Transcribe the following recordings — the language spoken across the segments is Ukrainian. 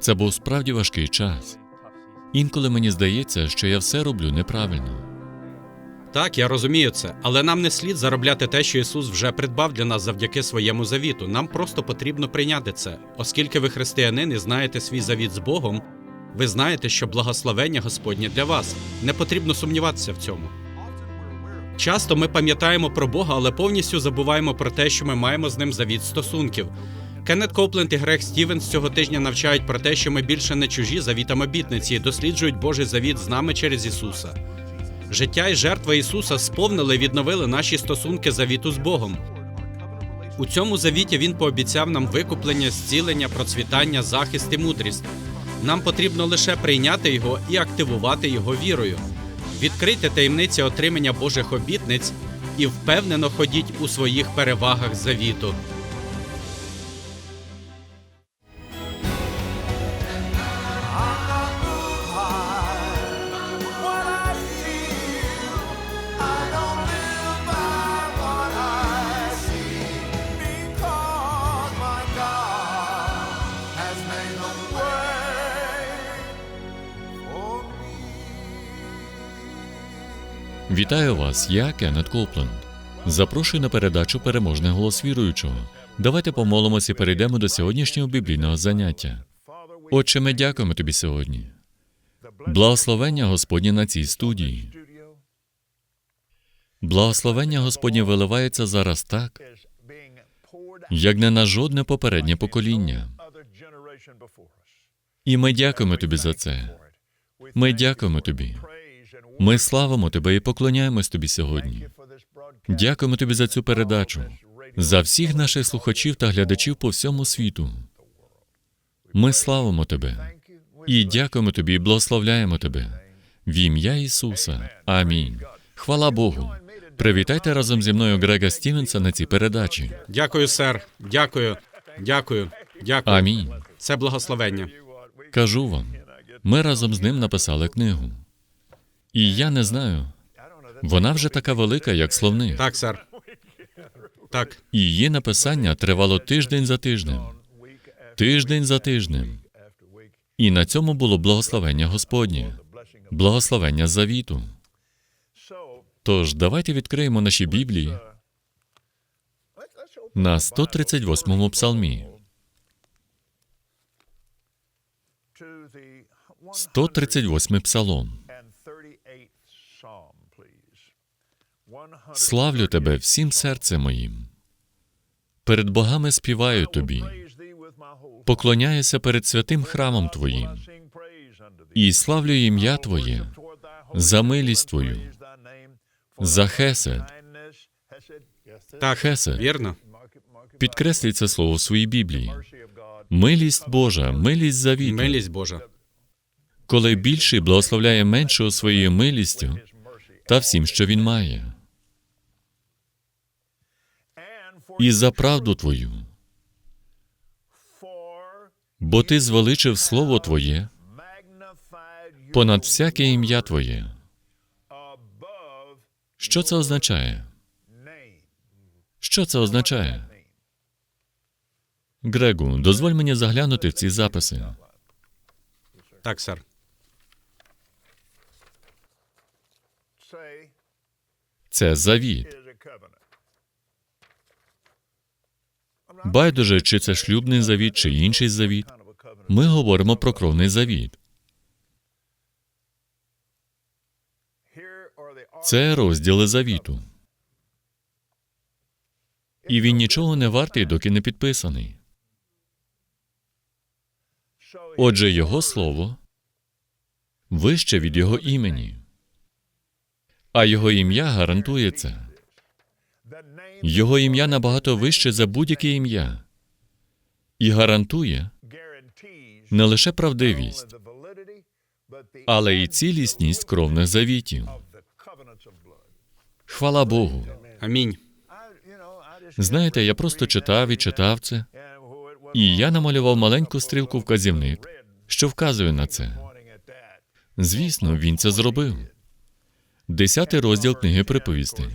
Це був справді важкий час. Інколи мені здається, що я все роблю неправильно. Так, я розумію це, але нам не слід заробляти те, що Ісус вже придбав для нас завдяки своєму завіту. Нам просто потрібно прийняти це. Оскільки ви християнин і знаєте свій завіт з Богом, ви знаєте, що благословення Господнє для вас. Не потрібно сумніватися в цьому. Часто ми пам'ятаємо про Бога, але повністю забуваємо про те, що ми маємо з ним завіт стосунків. Кеннет Копленд і Грег Стівенс цього тижня навчають про те, що ми більше не чужі завітам обітниці досліджують Божий завіт з нами через Ісуса. Життя і жертва Ісуса сповнили і відновили наші стосунки завіту з Богом. У цьому завіті Він пообіцяв нам викуплення, зцілення, процвітання, захист і мудрість. Нам потрібно лише прийняти його і активувати його вірою. Відкрийте таємниці отримання Божих обітниць і впевнено ходіть у своїх перевагах завіту. Вітаю вас, я Кеннет Копленд. Запрошую на передачу Переможний голос віруючого. Давайте помолимося і перейдемо до сьогоднішнього біблійного заняття. Отче, ми дякуємо тобі сьогодні. Благословення Господнє на цій студії. Благословення Господнє виливається зараз так, як не на жодне попереднє покоління. І ми дякуємо тобі за це. Ми дякуємо тобі. Ми славимо тебе і поклоняємось тобі сьогодні. Дякуємо тобі за цю передачу, за всіх наших слухачів та глядачів по всьому світу. Ми славимо тебе і дякуємо тобі, і благословляємо тебе. В ім'я Ісуса. Амінь. Хвала Богу. Привітайте разом зі мною Грега Стівенса на цій передачі. Дякую, сер. Дякую. Дякую. Дякую. Амінь. Це благословення. Кажу вам, ми разом з ним написали книгу. І я не знаю, вона вже така велика, як словник. Так, сер. Так. Її написання тривало тиждень за тижнем, тиждень за тижнем. І на цьому було благословення Господнє, благословення завіту. Тож давайте відкриємо наші Біблії на 138-му псалмі. 138 псалом. Славлю тебе всім серцем моїм. Перед богами співаю тобі, поклоняюся перед святим храмом Твоїм і славлю ім'я Твоє за милість Твою, за хесед. Так, Хесед. вірно. Підкресліть це слово в своїй Біблії. Милість Божа, милість завіту. Милість Божа. коли більший благословляє меншого своєю милістю та всім, що він має, і за правду Твою, бо Ти звеличив Слово Твоє понад всяке ім'я Твоє. Що це означає? Що це означає? Грегу, дозволь мені заглянути в ці записи. Так, сер. Це завіт. Байдуже, чи це шлюбний завіт, чи інший завіт. Ми говоримо про кровний завіт. Це розділи завіту. І він нічого не вартий, доки не підписаний. Отже, його слово вище від його імені, а його ім'я гарантує це. Його ім'я набагато вище за будь-яке ім'я і гарантує не лише правдивість, але й цілісність кровних завітів. Хвала Богу. Амінь. Знаєте, я просто читав і читав це, і я намалював маленьку стрілку вказівник, що вказує на це. Звісно, він це зробив. Десятий розділ книги приповістей.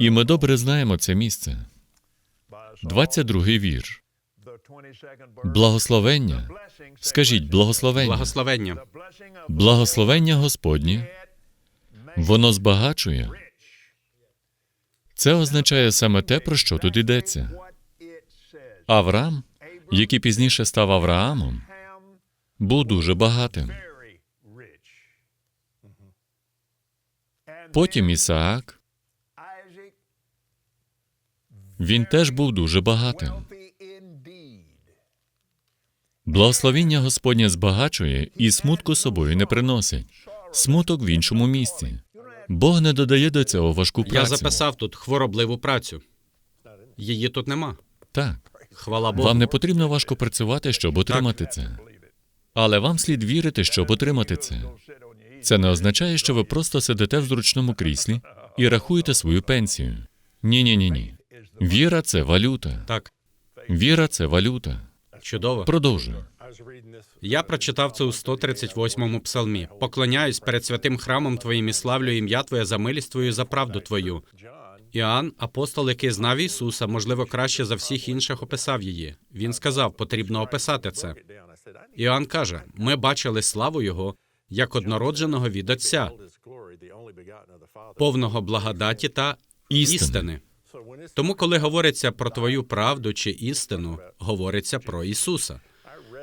І ми добре знаємо це місце. 22-й вірш. Благословення Скажіть благословення. Благословення. Благословення Господнє, воно збагачує. Це означає саме те, про що тут йдеться. Авраам, який пізніше став Авраамом, був дуже багатим. Потім Ісаак, він теж був дуже багатим. Благословіння Господнє збагачує і смутку собою не приносить. Смуток в іншому місці. Бог не додає до цього важку працю. Я записав тут хворобливу працю. Її тут нема. Так. Хвала Богу. Вам не потрібно важко працювати, щоб отримати це. Але вам слід вірити, щоб отримати це. Це не означає, що ви просто сидите в зручному кріслі і рахуєте свою пенсію. Ні, ні, ні, ні. Віра це валюта. Так, Віра це валюта. чудово. Продовжую. Я прочитав це у 138-му псалмі. Поклоняюсь перед святим храмом Твоїм і славлю ім'я Твоє за милість Твою і за правду Твою. Іоанн, апостол, який знав Ісуса, можливо, краще за всіх інших описав її. Він сказав, потрібно описати це. Іоанн каже: ми бачили славу Його як однородженого від Отця, повного благодаті та Істини. істини. Тому, коли говориться про твою правду чи істину, говориться про Ісуса.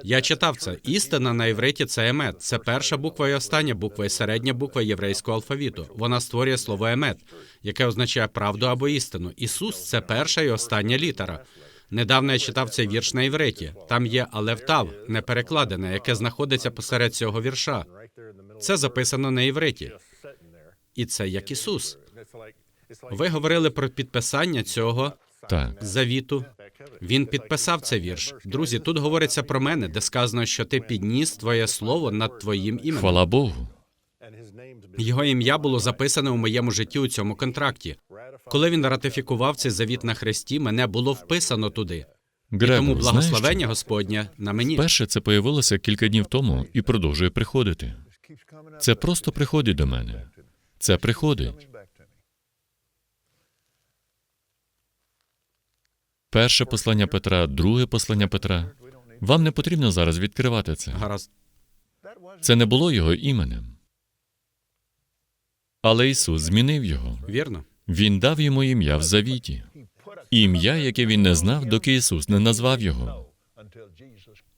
Я читав це. Істина на івриті це емет. Це перша буква і остання буква і середня буква єврейського алфавіту. Вона створює слово емет, яке означає правду або істину. Ісус це перша і остання літера. Недавно я читав цей вірш на івриті. Там є алевтав, не перекладене, яке знаходиться посеред цього вірша. Це записано на івриті. І це як Ісус. Ви говорили про підписання цього Так. завіту. Він підписав цей вірш. Друзі, тут говориться про мене, де сказано, що ти підніс твоє слово над твоїм іменем. Хвала Богу. Його ім'я було записане у моєму житті у цьому контракті. Коли він ратифікував цей завіт на хресті, мене було вписано туди. І тому Грегор, знаєш, благословення Господнє на мені. Перше це появилося кілька днів тому і продовжує приходити. Це просто приходить до мене. Це приходить. Перше послання Петра, друге послання Петра. Вам не потрібно зараз відкривати це. Гаразд. Це не було його іменем. Але Ісус змінив його. Вірно. Він дав йому ім'я в завіті. Ім'я, яке він не знав, доки Ісус не назвав його.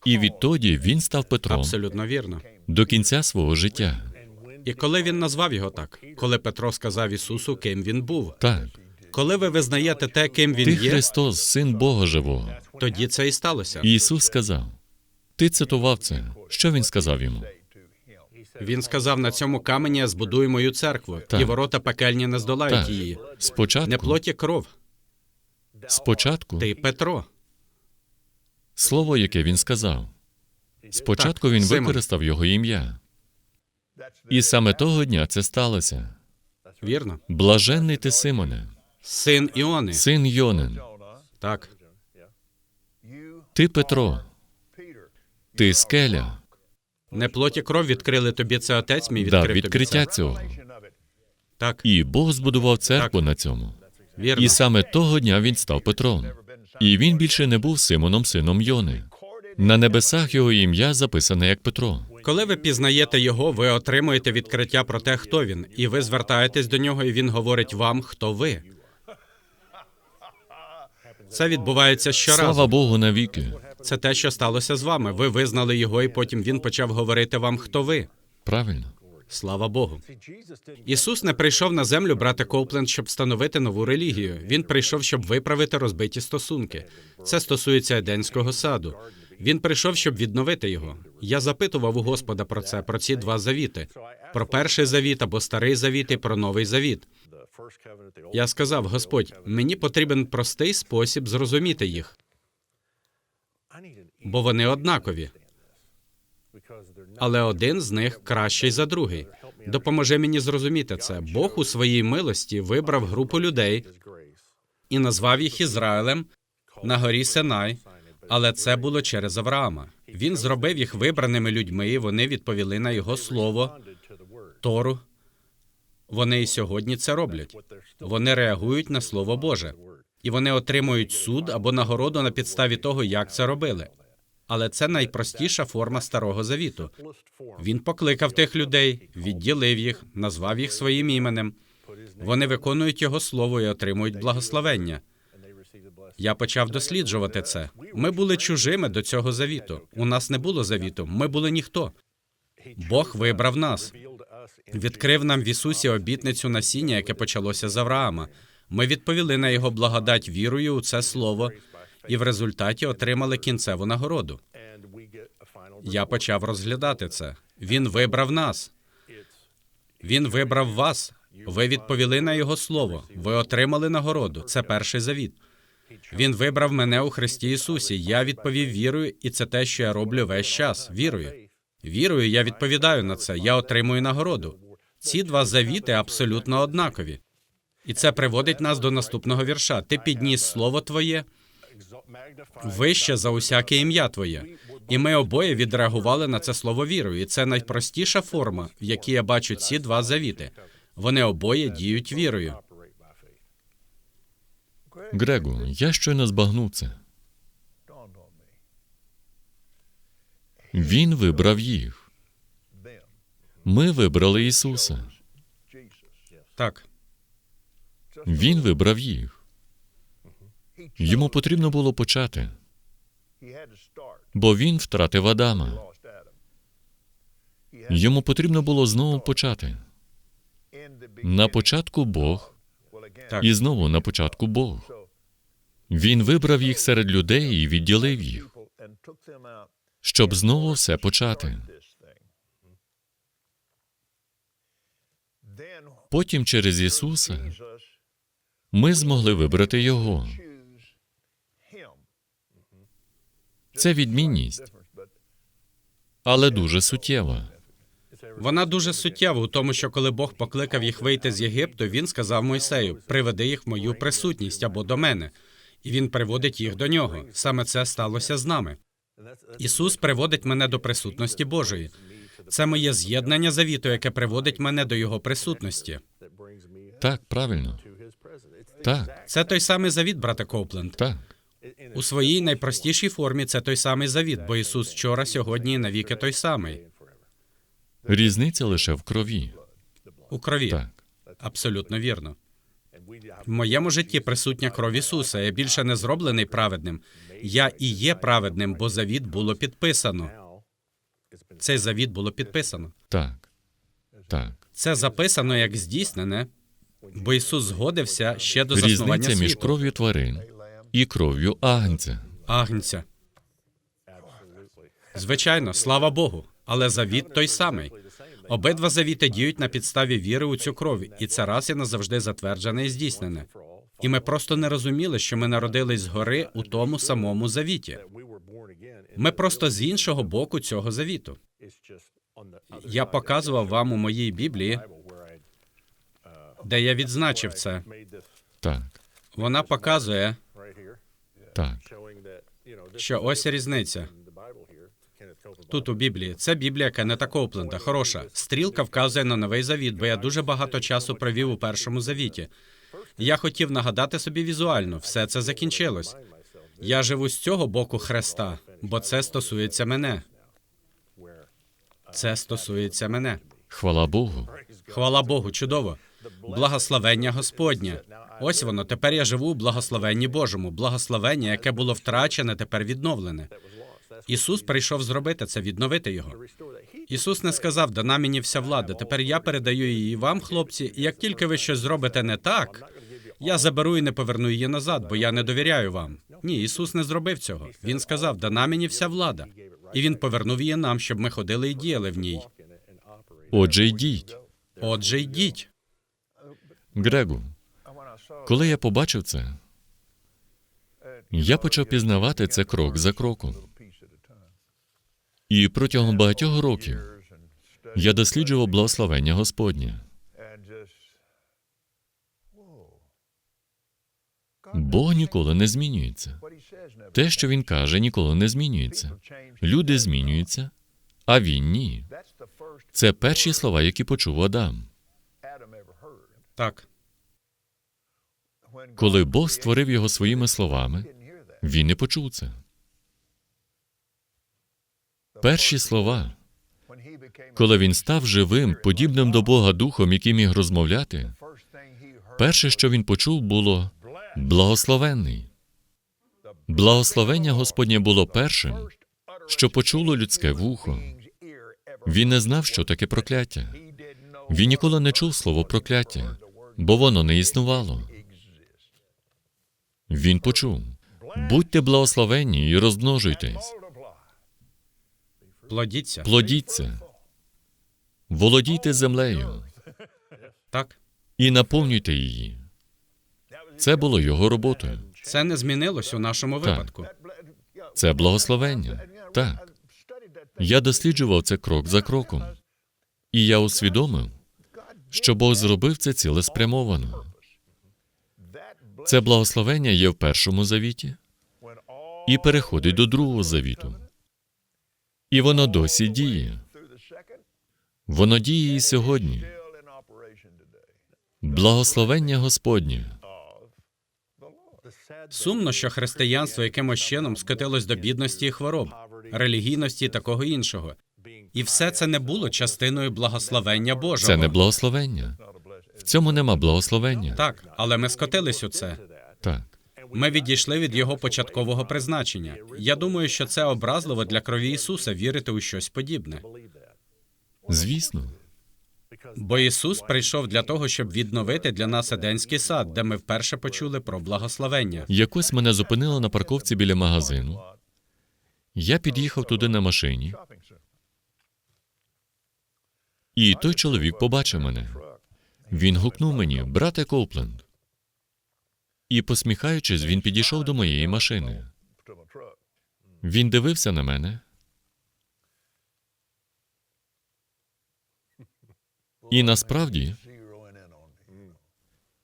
І відтоді він став Петром Абсолютно вірно. до кінця свого життя. І коли він назвав його так, коли Петро сказав Ісусу, ким він був, Так, коли ви визнаєте те, ким він ти є, Христос, син Бога живого. тоді це і сталося. Ісус сказав: Ти цитував це. Що він сказав йому? Він сказав: на цьому камені я збудую мою церкву, Так. і ворота пекельні не здолають Так. її. Не Спочатку, плоті кров, спочатку, ти Петро. слово, яке він сказав. Спочатку він Симон. використав його ім'я. І саме того дня це сталося. Вірно? Блаженний ти Симоне, Син Іони. син Йонин, Так. ти Петро, ти скеля. Не плоті кров відкрили тобі це отець мій відкрив тобі відкриття це. цього. Так, І Бог збудував церкву на цьому. вірно. І саме того дня він став Петром. І він більше не був Симоном, сином Йони. На небесах його ім'я записане як Петро. Коли ви пізнаєте його, ви отримуєте відкриття про те, хто він, і ви звертаєтесь до нього, і він говорить вам, хто ви. Це відбувається щоразу. Слава Богу навіки. Це те, що сталося з вами. Ви визнали його, і потім він почав говорити вам, хто ви. Правильно. Слава Богу. Ісус не прийшов на землю брати Коупленд, щоб встановити нову релігію. Він прийшов, щоб виправити розбиті стосунки. Це стосується Еденського саду. Він прийшов, щоб відновити його. Я запитував у Господа про це, про ці два завіти: про перший завіт або старий завіт і про новий завіт. Я сказав: Господь, мені потрібен простий спосіб зрозуміти їх, бо вони однакові. Але один з них кращий за другий. Допоможи мені зрозуміти це. Бог у своїй милості вибрав групу людей і назвав їх Ізраїлем на горі Синай, але це було через Авраама. Він зробив їх вибраними людьми, і вони відповіли на його слово, Тору. Вони і сьогодні це роблять. Вони реагують на слово Боже, і вони отримують суд або нагороду на підставі того, як це робили. Але це найпростіша форма старого завіту. Він покликав тих людей, відділив їх, назвав їх своїм іменем. Вони виконують його слово і отримують благословення. Я почав досліджувати це. Ми були чужими до цього завіту. У нас не було завіту. Ми були ніхто. Бог вибрав нас. Відкрив нам в Ісусі обітницю насіння, яке почалося з Авраама. Ми відповіли на його благодать вірою у це слово, і в результаті отримали кінцеву нагороду. Я почав розглядати це. Він вибрав нас. Він вибрав вас. Ви відповіли на його слово. Ви отримали нагороду. Це перший завіт. Він вибрав мене у Христі Ісусі. Я відповів вірою, і це те, що я роблю весь час. Вірою. Вірою я відповідаю на це. Я отримую нагороду. Ці два завіти абсолютно однакові. І це приводить нас до наступного вірша. Ти підніс слово твоє вище за усяке ім'я твоє. І ми обоє відреагували на це слово вірою. І це найпростіша форма, в якій я бачу ці два завіти. Вони обоє діють вірою. Грегу, я щойно збагнув це. Він вибрав їх. Ми вибрали Ісуса. Так, Він вибрав їх. Йому потрібно було почати, бо він втратив Адама. Йому потрібно було знову почати. На початку Бог, так. і знову на початку Бог. Він вибрав їх серед людей і відділив їх, щоб знову все почати. Потім через Ісуса ми змогли вибрати Його. Це відмінність, але дуже суттєва. Вона дуже суттєва у тому, що коли Бог покликав їх вийти з Єгипту, він сказав Мойсею: приведи їх в мою присутність або до мене. І він приводить їх до нього. Саме це сталося з нами. Ісус приводить мене до присутності Божої. Це моє з'єднання завіту, яке приводить мене до його присутності. Так, правильно. Так, Це той самий завіт, брате Коупленд. так. У своїй найпростішій формі це той самий завіт, бо Ісус вчора, сьогодні і навіки той самий. Різниця лише в крові. У крові. Так. Абсолютно вірно. В моєму житті присутня кров Ісуса. Я більше не зроблений праведним. Я і є праведним, бо завіт було підписано. Цей завіт було підписано. Так. Так. Це записано як здійснене, бо Ісус згодився ще до заснування Різниця між кров'ю тварин і кров'ю агнця. Агнця. Звичайно, слава Богу, але завіт той самий. Обидва завіти діють на підставі віри у цю кров, і це раз і назавжди затверджене і здійснене. І ми просто не розуміли, що ми народились згори у тому самому завіті. Ми просто з іншого боку цього завіту. Я показував вам у моїй Біблії, де я відзначив це. Так. Вона показує, Так. що ось різниця. Тут у Біблії це Біблія Кеннета Коупленда. Хороша. Стрілка вказує на новий завіт, бо я дуже багато часу провів у першому завіті. Я хотів нагадати собі візуально, все це закінчилось. Я живу з цього боку хреста, бо це стосується мене. Це стосується мене. Хвала Богу. Хвала Богу, чудово. Благословення Господнє. Ось воно. Тепер я живу у благословенні Божому. Благословення, яке було втрачене, тепер відновлене. Ісус прийшов зробити це, відновити його. Ісус не сказав, дана мені вся влада. Тепер я передаю її вам, хлопці. І як тільки ви щось зробите не так, я заберу і не поверну її назад, бо я не довіряю вам. Ні, Ісус не зробив цього. Він сказав, дана мені вся влада. І він повернув її нам, щоб ми ходили і діяли в ній. Отже, йдіть. Отже, йдіть. Грегу, коли я побачив це, я почав пізнавати це крок за кроком. І протягом багатьох років я досліджував благословення Господнє. Бог ніколи не змінюється. Те, що він каже, ніколи не змінюється. Люди змінюються, а він ні. Це перші слова, які почув Адам. Так. Коли Бог створив його своїми словами, він не почув це. Перші слова, коли він став живим, подібним до Бога духом, який міг розмовляти, перше, що він почув, було благословенний. Благословення Господнє було першим, що почуло людське вухо. Він не знав, що таке прокляття. Він ніколи не чув слово прокляття, бо воно не існувало. Він почув: будьте благословенні і розмножуйтесь, Плодіться. плодіться, володійте землею Так. і наповнюйте її. Це було його роботою. Це не змінилось у нашому Так. випадку. Це благословення. Так. Я досліджував це крок за кроком. І я усвідомив, що Бог зробив це цілеспрямовано. Це благословення є в першому завіті і переходить до другого завіту. І воно досі діє. Воно діє і сьогодні. Благословення Господнє. Сумно, що християнство якимось чином скотилось до бідності і хвороб, релігійності і такого іншого. І все це не було частиною благословення Божого. Це не благословення. В цьому нема благословення. Так, але ми скотились у це. Так. Ми відійшли від його початкового призначення. Я думаю, що це образливо для крові Ісуса вірити у щось подібне. Звісно. Бо Ісус прийшов для того, щоб відновити для нас Еденський сад, де ми вперше почули про благословення. Якось мене зупинили на парковці біля магазину. Я під'їхав туди на машині, і той чоловік побачив мене. Він гукнув мені, брате Коупленд. І, посміхаючись, він підійшов до моєї машини. Він дивився на мене. І насправді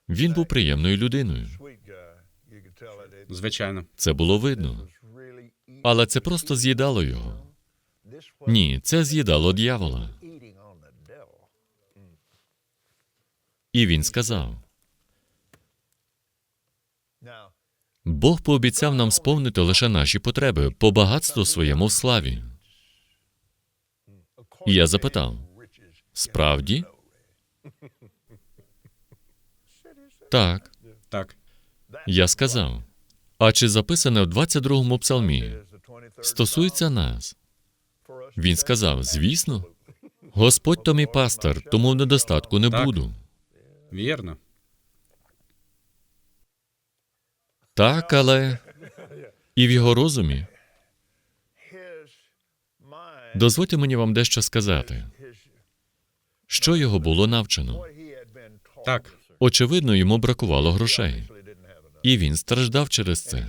він був приємною людиною. Звичайно, Це було видно. Але це просто з'їдало його. Ні, це з'їдало дьявола. І він сказав: Бог пообіцяв нам сповнити лише наші потреби по багатству своєму в славі. І я запитав: справді? Так, так. я сказав. А чи записане в 22-му псалмі стосується нас? Він сказав: звісно, Господь то мій пастор, тому в недостатку не Так. буду. Вірно. Так, але і в його розумі дозвольте мені вам дещо сказати. Що його було навчено? Так, Очевидно, йому бракувало грошей, і він страждав через це.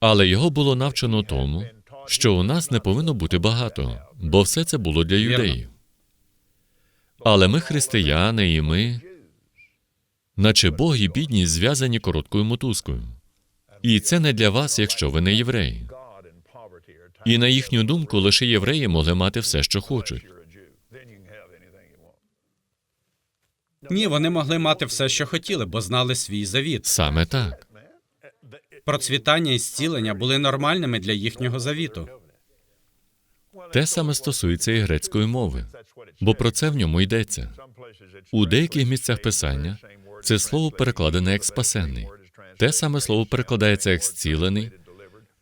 Але його було навчено тому, що у нас не повинно бути багато, бо все це було для юдеїв. Але ми християни, і ми, наче Бог і бідність зв'язані короткою мотузкою. І це не для вас, якщо ви не євреї. І на їхню думку, лише євреї могли мати все, що хочуть. ні, вони могли мати все, що хотіли, бо знали свій завіт. Саме так. Процвітання і зцілення були нормальними для їхнього завіту. Те саме стосується і грецької мови, бо про це в ньому йдеться. У деяких місцях писання це слово перекладене як спасенний. Те саме слово перекладається як зцілений,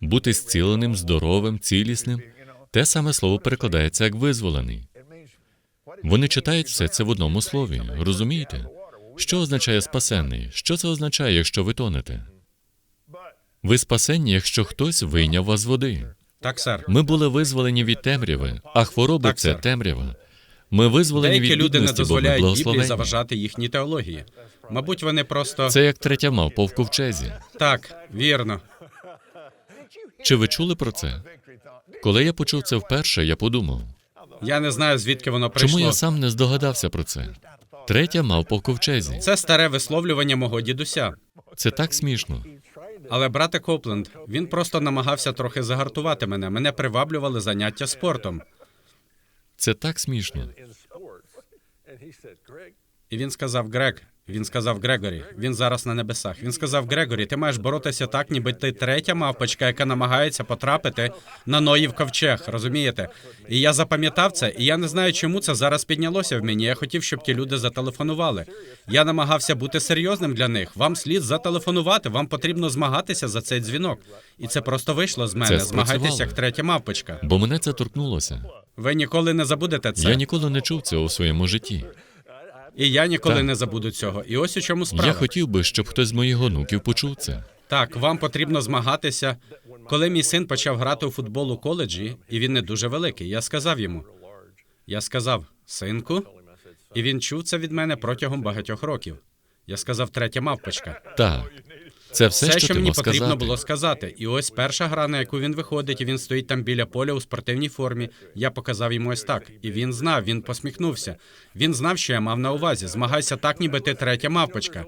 бути зціленим, здоровим, цілісним. Те саме слово перекладається як визволений. Вони читають все це в одному слові. Розумієте? Що означає спасенний? Що це означає, якщо ви тонете? Ви спасенні, якщо хтось вийняв вас з води. Так, сер. Ми були визволені від темряви, а хвороби Так, це сер. темрява. Ми визволені Деякі від люди не бідності, бо ми дозволяють Біблії заважати їхній теології. Мабуть, вони просто Це як третя мавпа в ковчезі. так, вірно. Чи ви чули про це? Коли я почув це вперше, я подумав, Я не знаю, звідки воно прийшло. чому я сам не здогадався про це? Третя мавпа в ковчезі. Це старе висловлювання мого дідуся. Це так смішно. Але брате Копленд, він просто намагався трохи загартувати мене. Мене приваблювали заняття спортом. Це так смішно. І він сказав Грег. Він сказав Грегорі, він зараз на небесах. Він сказав Грегорі, ти маєш боротися так, ніби ти третя мавпочка, яка намагається потрапити на Ноїв ковчег. Розумієте? І я запам'ятав це, і я не знаю, чому це зараз піднялося в мені. Я хотів, щоб ті люди зателефонували. Я намагався бути серйозним для них. Вам слід зателефонувати, вам потрібно змагатися за цей дзвінок. І це просто вийшло з мене. спрацювало. Змагайтеся як третя мавпочка. Бо мене це торкнулося. Ви ніколи не забудете це. Я ніколи не чув цього у своєму житті. І я ніколи Так. не забуду цього. І ось у чому справа. Я хотів би, щоб хтось з моїх онуків почув це. Так, вам потрібно змагатися. Коли мій син почав грати у футбол у коледжі, і він не дуже великий, я сказав йому: я сказав, синку, і він чув це від мене протягом багатьох років. Я сказав, третя мавпочка. Так, це все, Все, що, що мені потрібно сказати. було сказати. І ось перша гра, на яку він виходить, і він стоїть там біля поля у спортивній формі. Я показав йому ось так. І він знав, він посміхнувся. Він знав, що я мав на увазі. Змагайся так, ніби ти третя мавпочка.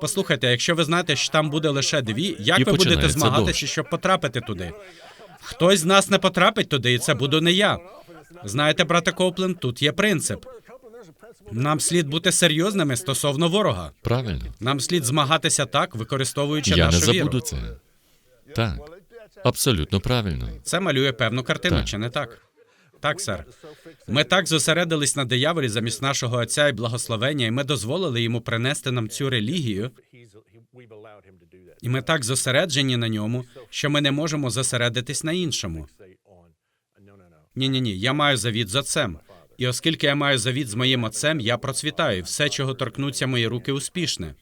Послухайте, якщо ви знаєте, що там буде лише дві, як І ви будете змагатися, дощ. щоб потрапити туди? Хтось з нас не потрапить туди, і це буду не я. Знаєте, брате Копленд, тут є принцип. Нам слід бути серйозними стосовно ворога. Правильно. Нам слід змагатися так, використовуючи Я нашу віру. забуду це. Так, абсолютно правильно. Це малює певну картину, Так. чи не так? Так, сер. Ми так зосередились на дияволі замість нашого отця і благословення, і ми дозволили йому принести нам цю релігію. І ми так зосереджені на ньому, що ми не можемо зосередитись на іншому. Ні, ні, ні. Я маю завіт з отцем. І оскільки я маю завіт з моїм отцем, я процвітаю. Все, чого торкнуться мої руки, успішне.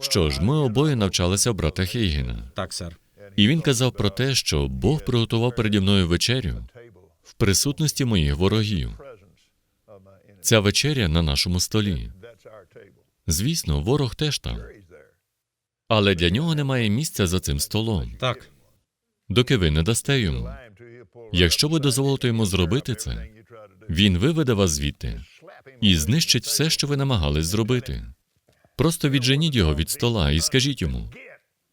Що ж, ми обоє навчалися у брата Хейгена. Так, сер. І він казав про те, що Бог приготував переді мною вечерю в присутності моїх ворогів. Ця вечеря на нашому столі. Звісно, ворог теж там. Але для нього немає місця за цим столом, Так. доки ви не дасте йому. Якщо ви дозволите йому зробити це, він виведе вас звідти і знищить все, що ви намагались зробити. Просто відженіть його від стола і скажіть йому: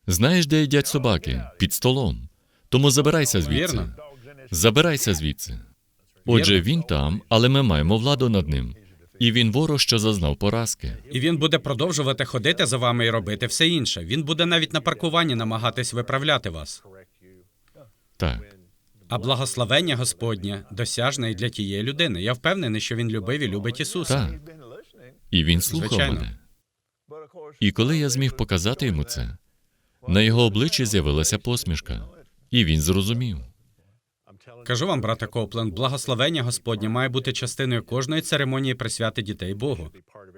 знаєш, де їдять собаки? Під столом. Тому забирайся звідси. Забирайся звідси. Отже, він там, але ми маємо владу над ним. І він ворог, що зазнав поразки. І він буде продовжувати ходити за вами і робити все інше. Він буде навіть на паркуванні намагатись виправляти вас. Так, А благословення Господнє досяжне і для тієї людини. Я впевнений, що він любив і любить Ісуса. так. І він слухав Звичайно. мене. І коли я зміг показати йому це, на його обличчі з'явилася посмішка, і він зрозумів. Кажу вам, брате Копленд, благословення Господнє має бути частиною кожної церемонії присвяти дітей Богу.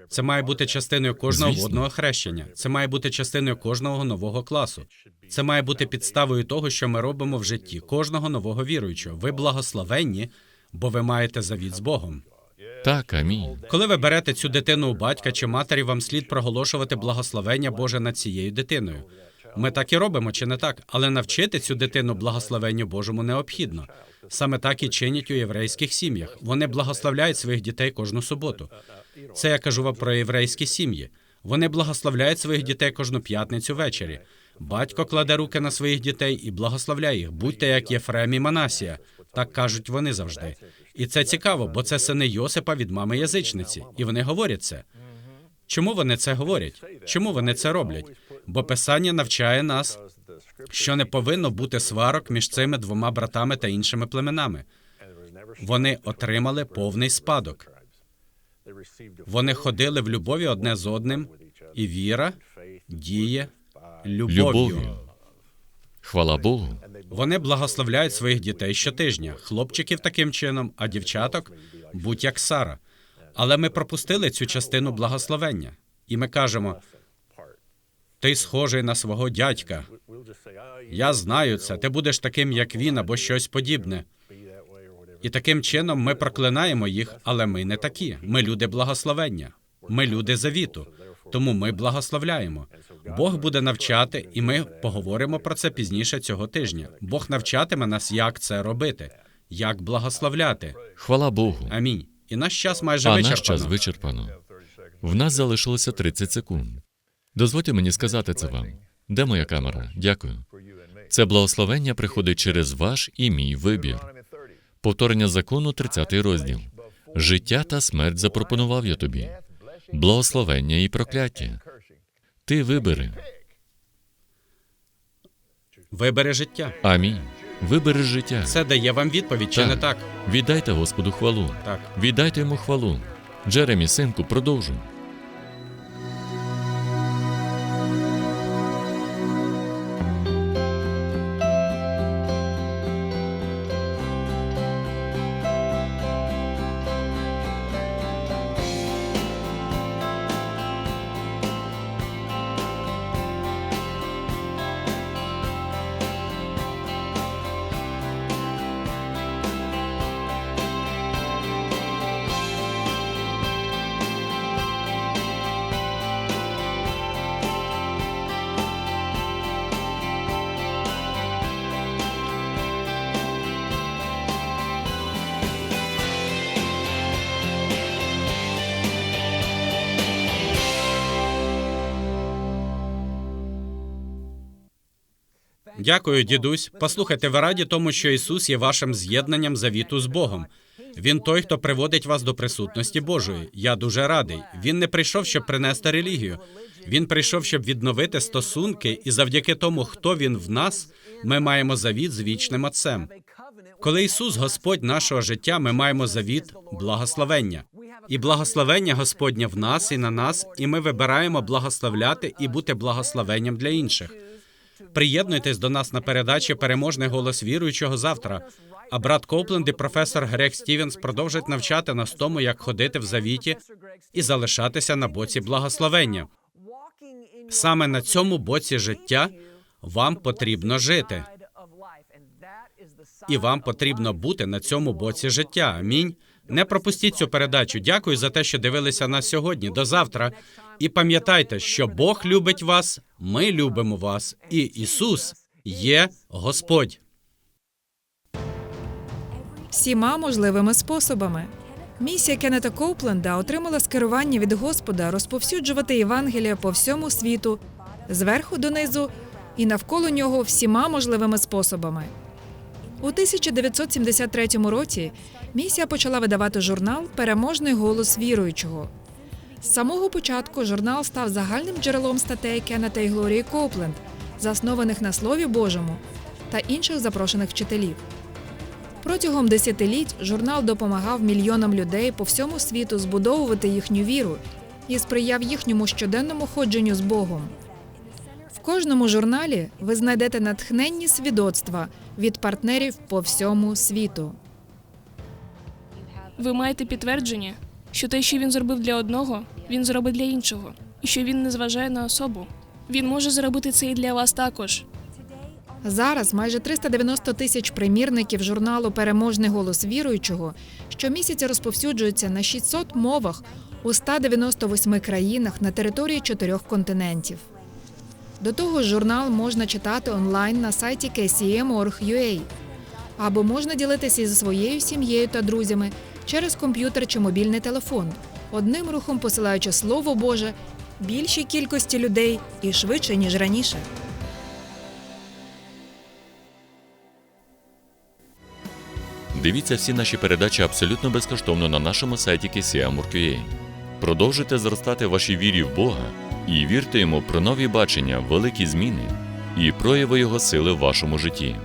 Це має бути частиною кожного Звісно. водного хрещення. Це має бути частиною кожного нового класу. Це має бути підставою того, що ми робимо в житті кожного нового віруючого. Ви благословенні, бо ви маєте завіт з Богом. Так, амінь. Коли ви берете цю дитину у батька чи матері, вам слід проголошувати благословення Боже над цією дитиною. Ми так і робимо, чи не так? Але навчити цю дитину благословенню Божому необхідно. Саме так і чинять у єврейських сім'ях. Вони благословляють своїх дітей кожну суботу. Це я кажу вам про єврейські сім'ї. Вони благословляють своїх дітей кожну п'ятницю ввечері. Батько кладе руки на своїх дітей і благословляє їх. Будьте як Єфрем і Манасія. Так кажуть вони завжди. І це цікаво, бо це сини Йосипа від мами язичниці, і вони говорять це. Чому вони це говорять? Чому вони це роблять? Бо Писання навчає нас, що не повинно бути сварок між цими двома братами та іншими племенами. Вони отримали повний спадок. Вони ходили в любові одне з одним, і віра діє любов'ю. Хвала Богу. Вони благословляють своїх дітей щотижня, хлопчиків таким чином, а дівчаток будь як Сара. Але ми пропустили цю частину благословення, і ми кажемо: ти схожий на свого дядька. Я знаю це. Ти будеш таким, як він, або щось подібне. І таким чином ми проклинаємо їх, але ми не такі. Ми люди благословення. Ми люди завіту. Тому ми благословляємо. Бог буде навчати, і ми поговоримо про це пізніше цього тижня. Бог навчатиме нас, як це робити, як благословляти. Хвала Богу. Амінь. І наш час майже А вичерпано. наш час вичерпано. В нас залишилося 30 секунд. Дозвольте мені сказати це вам. Де моя камера? Дякую. Це благословення приходить через ваш і мій вибір. Повторення закону, 30 розділ. Життя та смерть запропонував я тобі. благословення і прокляття. Ти вибери. Вибери життя. Амінь. Вибери життя. Це дає вам відповідь, чи Так. не так? Віддайте Господу хвалу. Так. Віддайте йому хвалу. Джеремі, синку, продовжуй. Дякую, дідусь. Послухайте, ви раді тому, що Ісус є вашим з'єднанням завіту з Богом. Він той, хто приводить вас до присутності Божої. Я дуже радий. Він не прийшов, щоб принести релігію. Він прийшов, щоб відновити стосунки, і завдяки тому, хто він в нас, ми маємо завіт з вічним Отцем. Коли Ісус Господь нашого життя, ми маємо завіт благословення. І благословення Господнє в нас і на нас, і ми вибираємо благословляти і бути благословенням для інших. Приєднуйтесь до нас на передачі Переможний голос віруючого завтра. А брат Копленд і професор Грег Стівенс продовжать навчати нас тому, як ходити в завіті і залишатися на боці благословення. Саме на цьому боці життя вам потрібно жити. І вам потрібно бути на цьому боці життя. Амінь. Не пропустіть цю передачу. Дякую за те, що дивилися нас сьогодні. До завтра. І пам'ятайте, що Бог любить вас, ми любимо вас, і Ісус є Господь. всіма можливими способами. Місія Кеннета Коупленда отримала скерування від Господа розповсюджувати Євангелія по всьому світу, зверху донизу і навколо нього всіма можливими способами. У 1973 році місія почала видавати журнал Переможний голос віруючого. З самого початку журнал став загальним джерелом статей Кеннета і Глорії Коупленд, заснованих на Слові Божому та інших запрошених вчителів. Протягом десятиліть журнал допомагав мільйонам людей по всьому світу збудовувати їхню віру і сприяв їхньому щоденному ходженню з Богом. В кожному журналі ви знайдете натхненні свідоцтва від партнерів по всьому світу. Ви маєте підтвердження, що те, що він зробив для одного, він зробить для іншого, і що він не зважає на особу. Він може зробити це і для вас також. Зараз майже 390 тисяч примірників журналу Переможний голос віруючого щомісяця розповсюджуються на 600 мовах у 198 країнах на території чотирьох континентів. До того ж, журнал можна читати онлайн на сайті kcm.org.ua або можна ділитися зі своєю сім'єю та друзями через комп'ютер чи мобільний телефон, одним рухом посилаючи Слово Боже більшій кількості людей і швидше, ніж раніше. Дивіться всі наші передачі абсолютно безкоштовно на нашому сайті KCM.org.ua. Продовжуйте зростати вашій вірі в Бога і вірте йому про нові бачення, великі зміни і прояви Його сили в вашому житті.